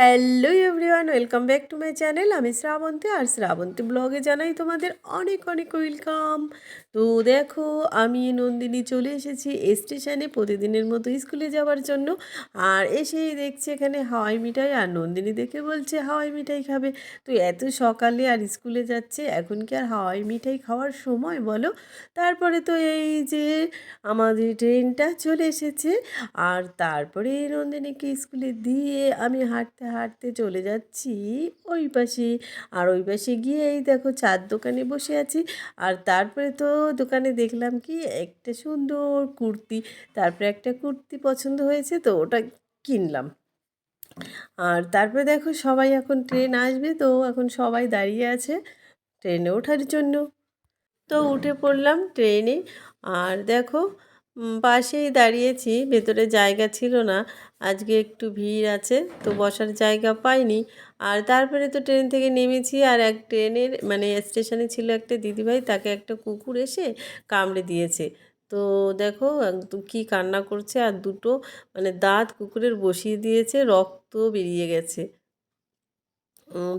Hello everyone welcome back to my channel আমি শ্রাবন্তী আর শ্রাবন্তী ব্লগে জানাই তোমাদের অনেক অনেক ওয়েলকাম তো দেখো, আমি নন্দিনী চলে এসেছি স্টেশনে প্রতিদিনের মতো স্কুলে যাওয়ার জন্য। আর এসেই দেখছি এখানে হাওয়াই মিঠাই আর নন্দিনী দেখে বলছে হাওয়াই মিঠাই খাবে? তো এত সকালে আর স্কুলে যাচ্ছে, এখন কি আর হাওয়াই মিঠাই খাওয়ার সময় বলো? তারপরে তো এই যে আমাদের ট্রেনটা চলে এসেছে। আর তারপরে নন্দিনীকে স্কুলে দিয়ে আমি হাঁটতে হাঁটতে চলে যাচ্ছি ওই পাশে। আর ওই পাশে গিয়ে এই দেখো চার দোকানে বসে আছি। আর তারপরে তো দোকানে দেখলাম কি একটা সুন্দর কুর্তি। তারপরে একটা কুর্তি পছন্দ হয়েছে তো ওটা কিনলাম। আর তারপরে দেখো সবাই এখন ট্রেন আসবে তো এখন সবাই দাঁড়িয়ে আছে ট্রেনে ওঠার জন্য। তো উঠে পড়লাম ট্রেনে। আর দেখো পাশেই দাঁড়িয়েছি, ভেতরে জায়গা ছিল না। আজকে একটু ভিড় আছে, তো বসার জায়গা পাইনি। আর তারপরে তো ট্রেন থেকে নেমেছি, আর এক ট্রেনের মানে স্টেশনে ছিল একটা দিদিভাই, তাকে একটা কুকুর এসে কামড়ে দিয়েছে। তো দেখো, একদম কী কান্না করছে, আর দুটো মানে দাঁত কুকুরের বসিয়ে দিয়েছে, রক্ত বেরিয়ে গেছে।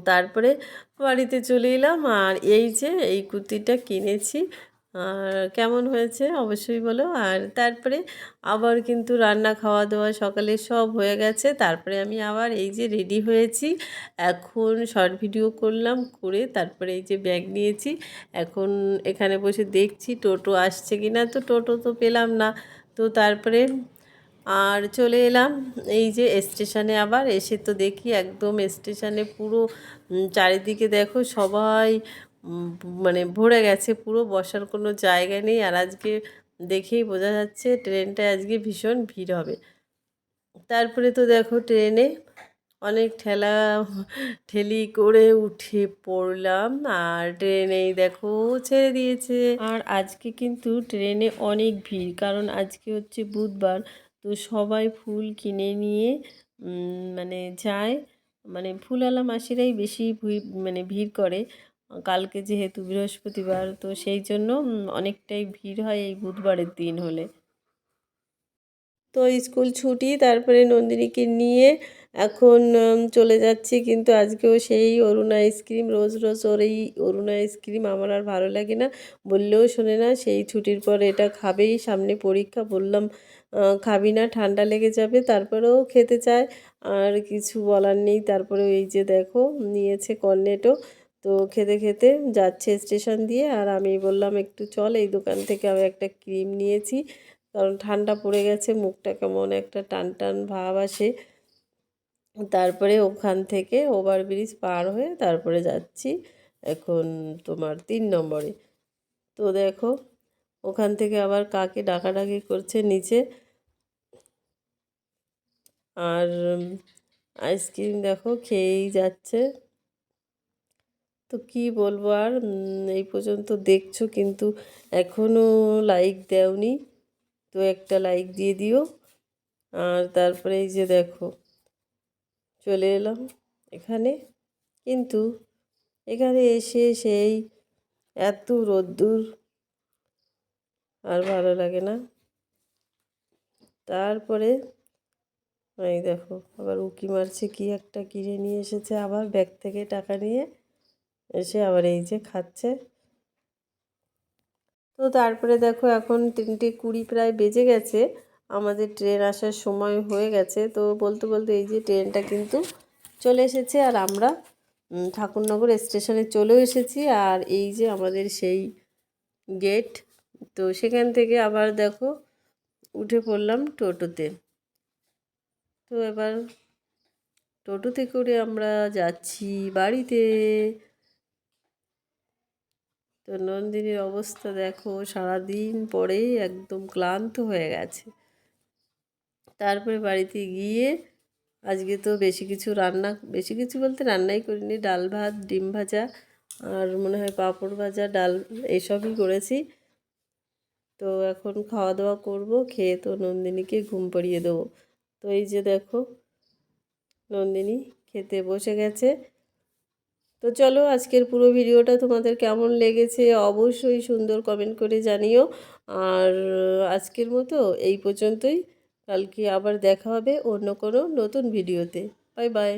তারপরে বাড়িতে চলে এলাম, আর এই যে, এই কুর্তিটা কিনেছি আর কেমন হয়েছে অবশ্যই বলো। আর তারপরে আবার কিন্তু রান্না খাওয়া দাওয়া সকালে সব হয়ে গেছে। তারপরে আমি আবার এই যে রেডি হয়েছি, এখন শর্ট ভিডিও করলাম, করে তারপরে এই যে ব্যাগ নিয়েছি। এখন এখানে বসে দেখছি টোটো আসছে কি না তো টোটো তো পেলাম না। তো তারপরে আর চলে এলাম এই যে স্টেশনে আবার। এসে তো দেখি একদম স্টেশনে পুরো চারিদিকে দেখো সবাই মানে ভরে গেছে, পুরো বসার কোনো জায়গা নেই। আর আজকে দেখেই বোঝা যাচ্ছে ট্রেনটা আজকে ভীষণ ভিড় হবে। তারপরে তো দেখো ট্রেনে অনেক ঠেলা, ঠেলি করে উঠে পড়লাম। আর ট্রেনেই দেখো ছেড়ে দিয়েছে। আর আজকে কিন্তু ট্রেনে অনেক ভিড়, কারণ আজকে হচ্ছে বুধবার। তো সবাই ফুল কিনে নিয়ে মানে যায়। মানে ফুলওয়ালা মাসিরাই বেশি মানে ভিড় করে। কালকে যেহেতু বৃহস্পতিবার, তো সেই জন্য অনেকটাই ভিড় হয় এই বুধবারের দিন হলে। তো স্কুল ছুটি, তারপরে নন্দিনীকে নিয়ে এখন চলে যাচ্ছি। কিন্তু আজকেও সেই অরুণ আইসক্রিম রোজ রোজ ওর এই অরুণ আইসক্রিম আমার আর ভালো লাগে না। বললেও শোনে না, সেই ছুটির পর এটা খাবেই। সামনে পরীক্ষা, বললাম খাবি না, ঠান্ডা লেগে যাবে, তারপরেও খেতে চায়। আর কিছু বলার নেই, তারপরে এই যে দেখো, নিয়েছে কর্নেটো তো খেতে খেতে যাচ্ছে স্টেশন দিয়ে আর আমি বললাম, একটু চল এই দোকান থেকে আমি একটা ক্রিম নিয়েছি। কারণ ঠান্ডা পড়ে গেছে, মুখটা কেমন একটা টান টান ভাব আসে। তারপরে ওখান থেকে ওভারব্রিজ পার হয়ে তারপরে যাচ্ছি এখন তোমার তিন নম্বরে। তো দেখো, ওখান থেকে আবার কাকে ডাকাডাকি করছে নিচে। আর আইসক্রিম দেখো খেয়েই যাচ্ছে। তো কি বলব আর এই পর্যন্ত দেখছ কিন্তু এখনও লাইক দেওনি। তো একটা লাইক দিয়ে দিও। আর তারপরে এই যে দেখো, চলে এলাম এখানে। কিন্তু এখানে এসে সেই এত রোদ্দুর আর ভালো লাগে না। তারপরে এই দেখো, আবার উকি মারছে, কি একটা কিনে নিয়ে এসেছে আবার ব্যাগ থেকে টাকা নিয়ে। এসে আবার এই যে খাচ্ছে। তো তারপরে দেখো এখন তিনটে কুড়ি প্রায় বেজে গেছে। আমাদের ট্রেন আসার সময় হয়ে গেছে। তো বলতে বলতে এই যে ট্রেনটা কিন্তু চলে এসেছে আর আমরা ঠাকুরনগর স্টেশনে চলেও এসেছি। আর এই যে আমাদের সেই গেট, তো সেখান থেকে আবার দেখো উঠে পড়লাম টোটোতে। তো এবার টোটোতে করে আমরা যাচ্ছি বাড়িতে। তো নন্দিনীর অবস্থা দেখো, সারাদিন পরেই একদম ক্লান্ত হয়ে গেছে। তারপরে বাড়িতে গিয়ে আজকে তো বেশি কিছু রান্না, বেশি কিছু বলতে রান্নাই করিনি, ডাল ভাত, ডিম ভাজা আর মনে হয় পাঁপড় ভাজা, ডাল এইসবই করেছি। তো এখন খাওয়া দাওয়া করব, খেয়ে তো নন্দিনীকে ঘুম পাড়িয়ে দেবো। তো এই যে দেখো, নন্দিনী খেতে বসে গেছে। তো চলো আজকের পুরো ভিডিওটা তোমাদের কেমন লেগেছে অবশ্যই সুন্দর কমেন্ট করে জানিও। আর আজকের মতো এই পর্যন্তই। কালকে আবার দেখা হবে অন্য কোনো নতুন ভিডিওতে। Bye bye